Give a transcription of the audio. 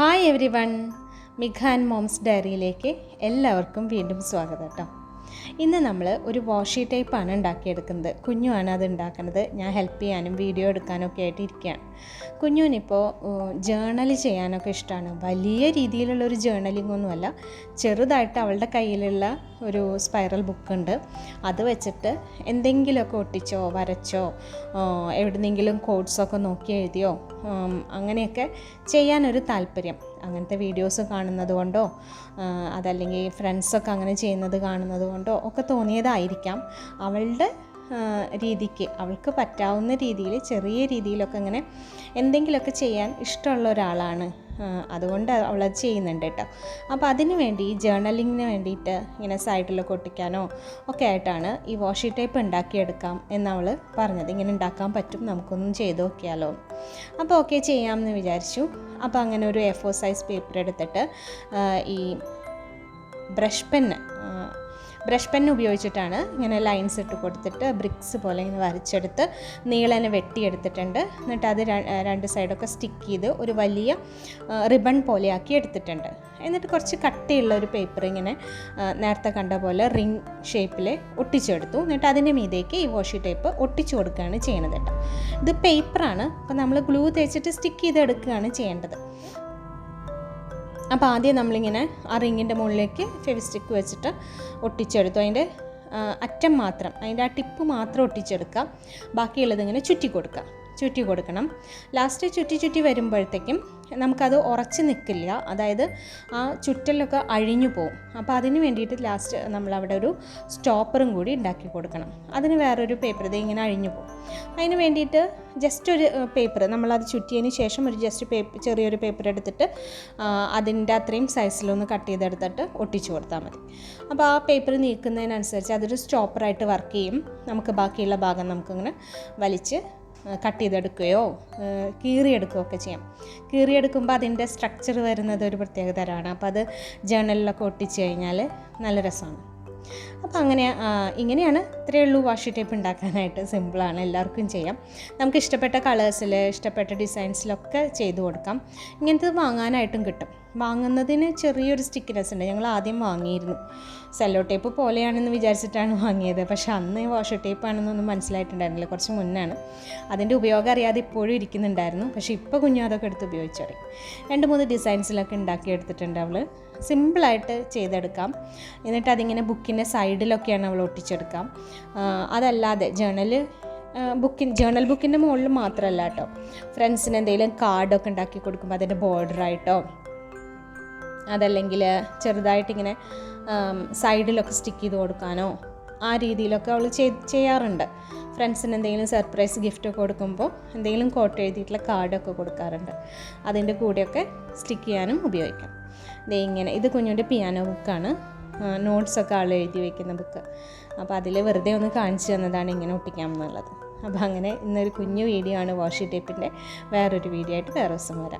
Hi everyone മിഖാൻ moms ഡയറിയിലേക്ക് എല്ലാവർക്കും വീണ്ടും സ്വാഗതം കേട്ടോ. ഇന്ന് നമ്മൾ ഒരു വാഷി ടൈപ്പാണ് ഉണ്ടാക്കിയെടുക്കുന്നത്. കുഞ്ഞുമാണ് അത് ഉണ്ടാക്കുന്നത്. ഞാൻ ഹെൽപ്പ് ചെയ്യാനും വീഡിയോ എടുക്കാനും ഒക്കെ ആയിട്ട് ഇരിക്കുകയാണ്. കുഞ്ഞുവിനിപ്പോൾ ജേണൽ ചെയ്യാനൊക്കെ ഇഷ്ടമാണ് വലിയ രീതിയിലുള്ള ഒരു ജേണലിംഗ് ഒന്നുമല്ല ചെറുതായിട്ട് അവളുടെ കയ്യിലുള്ള ഒരു സ്പൈറൽ ബുക്കുണ്ട് അത് വെച്ചിട്ട് എന്തെങ്കിലുമൊക്കെ ഒട്ടിച്ചോ വരച്ചോ എവിടെന്നെങ്കിലും കോഡ്സൊക്കെ നോക്കി എഴുതിയോ അങ്ങനെയൊക്കെ ചെയ്യാനൊരു താല്പര്യം. അങ്ങനത്തെ വീഡിയോസ് കാണുന്നത് കൊണ്ടോ അതല്ലെങ്കിൽ ഫ്രണ്ട്സൊക്കെ അങ്ങനെ ചെയ്യുന്നത് കാണുന്നത് കൊണ്ടോ ഒക്കെ തോന്നിയതായിരിക്കാം. അവളുടെ രീതിക്ക് അവൾക്ക് പറ്റാവുന്ന രീതിയിൽ ചെറിയ രീതിയിലൊക്കെ ഇങ്ങനെ എന്തെങ്കിലുമൊക്കെ ചെയ്യാൻ ഇഷ്ടമുള്ള ഒരാളാണ്. അതുകൊണ്ട് അവളത് ചെയ്യുന്നുണ്ട് കേട്ടോ. അപ്പോൾ അതിന് വേണ്ടി ജേർണലിങ്ങിന് വേണ്ടിയിട്ട് ഇങ്ങനെ സൈഡിലൊക്കെ ഒട്ടിക്കാനോ ഒക്കെ ആയിട്ടാണ് ഈ വാഷി ടൈപ്പ് ഉണ്ടാക്കിയെടുക്കാം എന്നവൾ പറഞ്ഞത്. ഇങ്ങനെ ഉണ്ടാക്കാൻ പറ്റും നമുക്കൊന്നും ചെയ്ത് നോക്കിയാലോ. അപ്പോൾ ഓക്കെ ചെയ്യാമെന്ന് വിചാരിച്ചു. അപ്പോൾ അങ്ങനെ ഒരു എ ഫോർ സൈസ് പേപ്പർ എടുത്തിട്ട് ഈ ബ്രഷ് പെന്ന് ബ്രഷ് പെന്ന് ഉപയോഗിച്ചിട്ടാണ് ഇങ്ങനെ ലൈൻസ് ഇട്ട് കൊടുത്തിട്ട് ബ്രിക്സ് പോലെ ഇങ്ങനെ വരച്ചെടുത്ത് നീളനെ വെട്ടിയെടുത്തിട്ടുണ്ട്. എന്നിട്ട് അത് രണ്ട് സൈഡൊക്കെ സ്റ്റിക്ക് ചെയ്ത് ഒരു വലിയ റിബൺ പോലെയാക്കി എടുത്തിട്ടുണ്ട്. എന്നിട്ട് കുറച്ച് കട്ടിയുള്ള ഒരു പേപ്പർ ഇങ്ങനെ നേരത്തെ കണ്ട പോലെ റിങ് ഷേപ്പിൽ ഒട്ടിച്ചെടുത്തു. എന്നിട്ട് അതിന്റെ മീതേക്ക് ഈ വാഷി ടേപ്പ് ഒട്ടിച്ചു കൊടുക്കുകയാണ് ചെയ്യണത് കേട്ടോ. ഇത് പേപ്പറാണ്. അപ്പോൾ നമ്മൾ ഗ്ലൂ തേച്ചിട്ട് സ്റ്റിക്ക് ചെയ്തെടുക്കുകയാണ് ചെയ്യേണ്ടത്. അപ്പോൾ ആദ്യം നമ്മളിങ്ങനെ ആ റിങ്ങിന്റെ മുകളിലേക്ക് ഫെവിസ്റ്റിക്ക് വെച്ചിട്ട് ഒട്ടിച്ചെടുത്തു. അതിന്റെ അറ്റം മാത്രം അതിന്റെ ആ ടിപ്പ് മാത്രം ഒട്ടിച്ചെടുക്കുക. ബാക്കിയുള്ളത് ഇങ്ങനെ ചുറ്റി കൊടുക്കുക ചുറ്റി കൊടുക്കണം. ലാസ്റ്റ് ചുറ്റി ചുറ്റി വരുമ്പോഴത്തേക്കും നമുക്കത് ഉറച്ച് നിൽക്കില്ല അതായത് ആ ചുറ്റലൊക്കെ അഴിഞ്ഞു പോവും. അപ്പോൾ അതിന് വേണ്ടിയിട്ട് ലാസ്റ്റ് നമ്മൾ അവിടെ ഒരു സ്റ്റോപ്പറും കൂടി ഉണ്ടാക്കി കൊടുക്കണം. അതിന് വേറൊരു പേപ്പർ ഇത് ഇങ്ങനെ അഴിഞ്ഞു പോകും അതിന് വേണ്ടിയിട്ട് ജസ്റ്റ് ഒരു പേപ്പർ നമ്മളത് ചുറ്റിയതിന് ശേഷം ഒരു ജസ്റ്റ് പേപ്പർ ചെറിയൊരു പേപ്പർ എടുത്തിട്ട് അതിന്റെ അത്രയും സൈസിലൊന്ന് കട്ട് ചെയ്തെടുത്തിട്ട് ഒട്ടിച്ചു കൊടുത്താൽ മതി. അപ്പോൾ ആ പേപ്പർ നീക്കുന്നതിനനുസരിച്ച് അതൊരു സ്റ്റോപ്പറായിട്ട് വർക്ക് ചെയ്യും. നമുക്ക് ബാക്കിയുള്ള ഭാഗം നമുക്കിങ്ങനെ വലിച്ച് കട്ട് ചെയ്തെടുക്കുകയോ കീറിയെടുക്കുകയോ ഒക്കെ ചെയ്യാം. കീറിയെടുക്കുമ്പോൾ അതിന്റെ സ്ട്രക്ചർ വരുന്നത് ഒരു പ്രത്യേക തരമാണ്. അപ്പോൾ അത് ജേണലിലൊക്കെ ഒട്ടിച്ച് കഴിഞ്ഞാൽ നല്ല രസമാണ്. അപ്പോൾ അങ്ങനെ ഇങ്ങനെയാണ് ഇത്രയേ ഉള്ളൂ വാഷി ടേപ്പ് ഉണ്ടാക്കാനായിട്ട് സിമ്പിളാണ് എല്ലാവർക്കും ചെയ്യാം. നമുക്ക് ഇഷ്ടപ്പെട്ട കളേഴ്സിൽ ഇഷ്ടപ്പെട്ട ഡിസൈൻസിലൊക്കെ ചെയ്തു കൊടുക്കാം. ഇങ്ങനത്തെ വാങ്ങാനായിട്ടും കിട്ടും. വാങ്ങുന്നതിന് ചെറിയൊരു സ്റ്റിക്കിനെസ് ഉണ്ട്. ഞങ്ങൾ ആദ്യം വാങ്ങിയിരുന്നു. സെല്ലോ ടേപ്പ് പോലെയാണെന്ന് വിചാരിച്ചിട്ടാണ് വാങ്ങിയത്. പക്ഷേ അന്ന് വാഷ് ടേപ്പ് ആണെന്നൊന്നും മനസ്സിലായിട്ടുണ്ടായിരുന്നില്ല. കുറച്ച് മുന്നാണ്. അതിന്റെ ഉപയോഗം അറിയാതെ ഇപ്പോഴും ഇരിക്കുന്നുണ്ടായിരുന്നു. പക്ഷേ ഇപ്പോൾ കുഞ്ഞു അതൊക്കെ എടുത്ത് ഉപയോഗിച്ചറിയും രണ്ട് മൂന്ന് ഡിസൈൻസിലൊക്കെ ഉണ്ടാക്കിയെടുത്തിട്ടുണ്ട് അവൾ. സിമ്പിളായിട്ട് ചെയ്തെടുക്കാം. എന്നിട്ട് അതിങ്ങനെ ബുക്കിന്റെ സൈഡിലൊക്കെയാണ് അവൾ ഒട്ടിച്ചെടുക്കാം. അതല്ലാതെ ജേണൽ ബുക്കിൻ ജേണൽ ബുക്കിന്റെ മുകളിൽ മാത്രമല്ല കേട്ടോ. ഫ്രണ്ട്സിന് എന്തെങ്കിലും കാർഡൊക്കെ ഉണ്ടാക്കി കൊടുക്കുമ്പോൾ അതിന്റെ ബോർഡറായിട്ടോ അതല്ലെങ്കിൽ ചെറുതായിട്ടിങ്ങനെ സൈഡിലൊക്കെ സ്റ്റിക്ക് ചെയ്ത് കൊടുക്കാനോ ആ രീതിയിലൊക്കെ അവൾ ചെയ്യാറുണ്ട്. ഫ്രണ്ട്സിന് എന്തെങ്കിലും സർപ്രൈസ് ഗിഫ്റ്റ് കൊടുക്കുമ്പോൾ എന്തെങ്കിലും കോട്ട് എഴുതിയിട്ടുള്ള കാർഡൊക്കെ കൊടുക്കാറുണ്ട്. അതിന്റെ കൂടെയൊക്കെ സ്റ്റിക്ക് ചെയ്യാനും ഉപയോഗിക്കാം. ദേ ഇങ്ങനെ ഇത് കുഞ്ഞിന്റെ പിയാനോ ബുക്കാണ് നോട്ട്സൊക്കെ ആൾ എഴുതി വയ്ക്കുന്ന ബുക്ക് അപ്പോൾ അതിൽ വെറുതെ ഒന്ന് കാണിച്ചു തന്നതാണ് ഇങ്ങനെ ഒട്ടിക്കാം എന്നുള്ളത്. അപ്പോൾ അങ്ങനെ ഇന്നൊരു കുഞ്ഞു വീഡിയോ ആണ് വാഷി ടേപ്പിന്റെ വേറൊരു വീഡിയോ ആയിട്ട് വേറെ ദിവസം വരാം.